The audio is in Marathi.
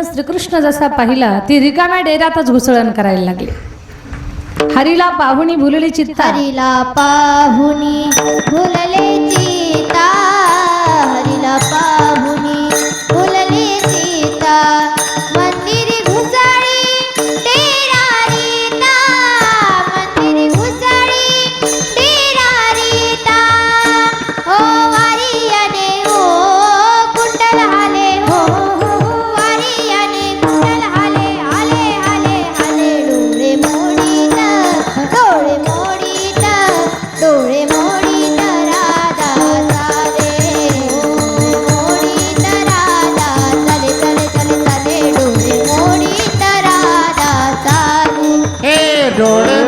श्रीकृष्ण जसा पाहिला ती रिकाम्या डेऱ्यातच घुसळण करायला लागली. हरीला पाहुणी भुलली चित्ता. हरीला पाहुनी भुलले डोड़